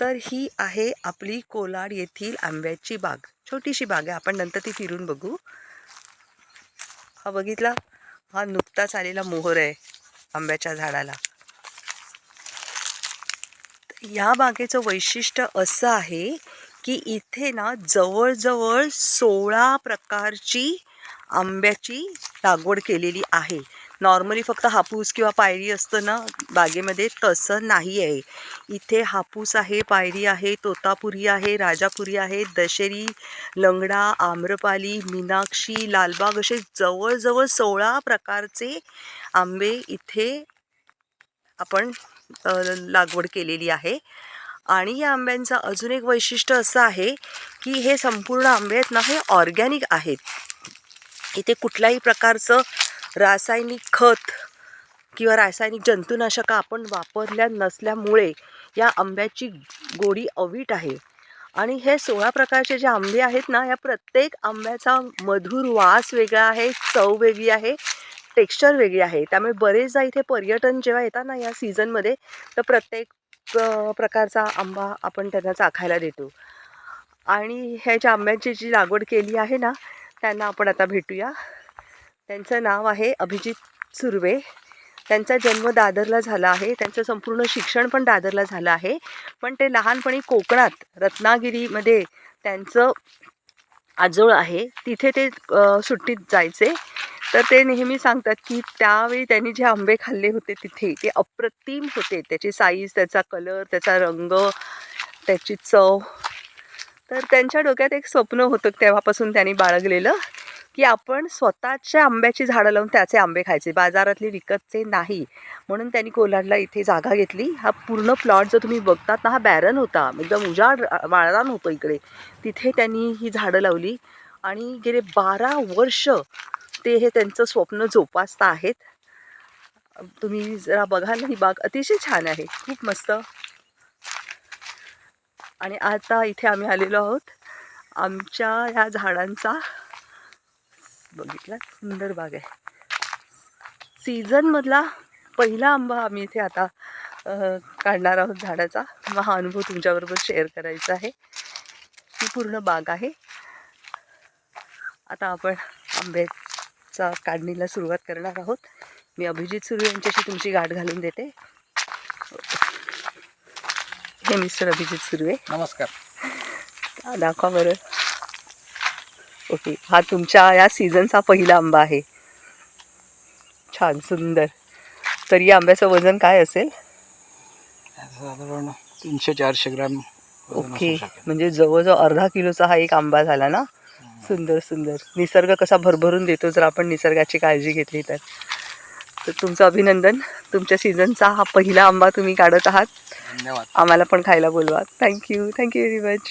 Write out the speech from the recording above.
तर ही आहे आपली कोलाड येथील आंब्याची बाग. छोटीशी बाग आहे. आपण नंतर ती फिरून बघू. हा बघितला? हा नुकताच आलेला मोहर आहे आंब्याच्या झाडाला. या बागेचं वैशिष्ट्य असं आहे की इथे ना जवळजवळ सोळा प्रकारची आंब्याची लागवड केलेली आहे. नॉर्मली फक्त हापूस किंवा पायरी असतं ना बागेमध्ये तसं नाही आहे इथे हापूस आहे पायरी आहे तोतापुरी आहे राजापुरी आहे दशेरी लंगडा आम्रपाली मीनाक्षी लालबाग असे जवळजवळ सोळा प्रकारचे आंबे इथे आपण लागवड केलेली आहे. आणि या आंब्यांचं अजून एक वैशिष्ट्य असं आहे की हे संपूर्ण आंबे आहेत ना हे ऑर्गॅनिक आहेत. इथे कुठल्याही प्रकारचं रासायनिक खत किंवा रासायनिक जंतुनाशकं आपण वापरल्या नसल्यामुळे या आंब्याची गोडी अवीट आहे. आणि हे सोळा प्रकारचे जे आंबे आहेत ना या प्रत्येक आंब्याचा मधुर वास वेगळा आहे चव वेगळी आहे टेक्स्चर वेगळी आहे. त्यामुळे बरेचदा इथे पर्यटन जेव्हा येतात ना या सीझनमध्ये तर प्रत्येक प्रकारचा आंबा आपण त्यांना चाखायला देतो. आणि ह्याच्या आंब्याची जी लागवड केली आहे ना त्यांना आपण आता भेटूया. त्यांचं नाव आहे अभिजित सुर्वे. त्यांचा जन्म दादरला झाला आहे. त्यांचं संपूर्ण शिक्षण पण दादरला झालं आहे. पण ते लहानपणी कोकणात रत्नागिरीमध्ये त्यांचं आजोळ आहे. तिथे ते सुट्टीत जायचे. तर ते नेहमी सांगतात की त्यावेळी त्यांनी जे आंबे खाल्ले होते तिथे ते अप्रतिम होते. त्याची साईज त्याचा कलर त्याचा रंग त्याची चव. तर त्यांच्या डोक्यात एक स्वप्न होतं तेव्हापासून त्यांनी बाळगलेलं. की आपण स्वतःच्या आंब्याची झाडं लावून त्याचे आंबे खायचे. बाजारातले विकतचे नाही. म्हणून त्यांनी कोलाडला इथे जागा घेतली. हा पूर्ण प्लॉट जो तुम्ही बघतात ना हा बॅरन होता. एकदम उजाड वाळरान होतं इकडे. तिथे त्यांनी ही झाडं लावली. आणि गेले बारा वर्ष ते हे त्यांचं स्वप्न जोपासता आहेत. तुम्ही जरा बघाल ही बाग अतिशय छान आहे. खूप मस्त. आणि आता इथे आम्ही आलेलो आहोत. आमच्या ह्या झाडांचा बघितला? सुंदर बाग आहे. सीझनमधला पहिला आंबा आम्ही इथे आता काढणार आहोत झाडाचा. मग हा अनुभव तुमच्याबरोबर शेअर करायचा आहे. ही पूर्ण बाग आहे. आता आपण आंब्याचा काढणीला सुरुवात करणार आहोत. मी अभिजित सुरू यांच्याशी तुमची गाठ घालून देते. हे मिस्टर अभिजित सुर्वे. नमस्कार. दाखवा बरं. ओके. हा तुमच्या या सीझनचा पहिला आंबा आहे. छान सुंदर. तर या आंब्याचं वजन काय असेल? साधारण तीनशे चारशे ग्रॅम ओके. म्हणजे जवळजवळ अर्धा किलोचा हा एक आंबा झाला ना? सुंदर सुंदर. निसर्ग कसा भरभरून देतो जर आपण निसर्गाची काळजी घेतली तर. तर तुमचं अभिनंदन. तुमच्या सीझनचा हा पहिला आंबा तुम्ही काढत आहात. धन्यवाद. आम्हाला पण खायला बोलवा. Thank you thank you very much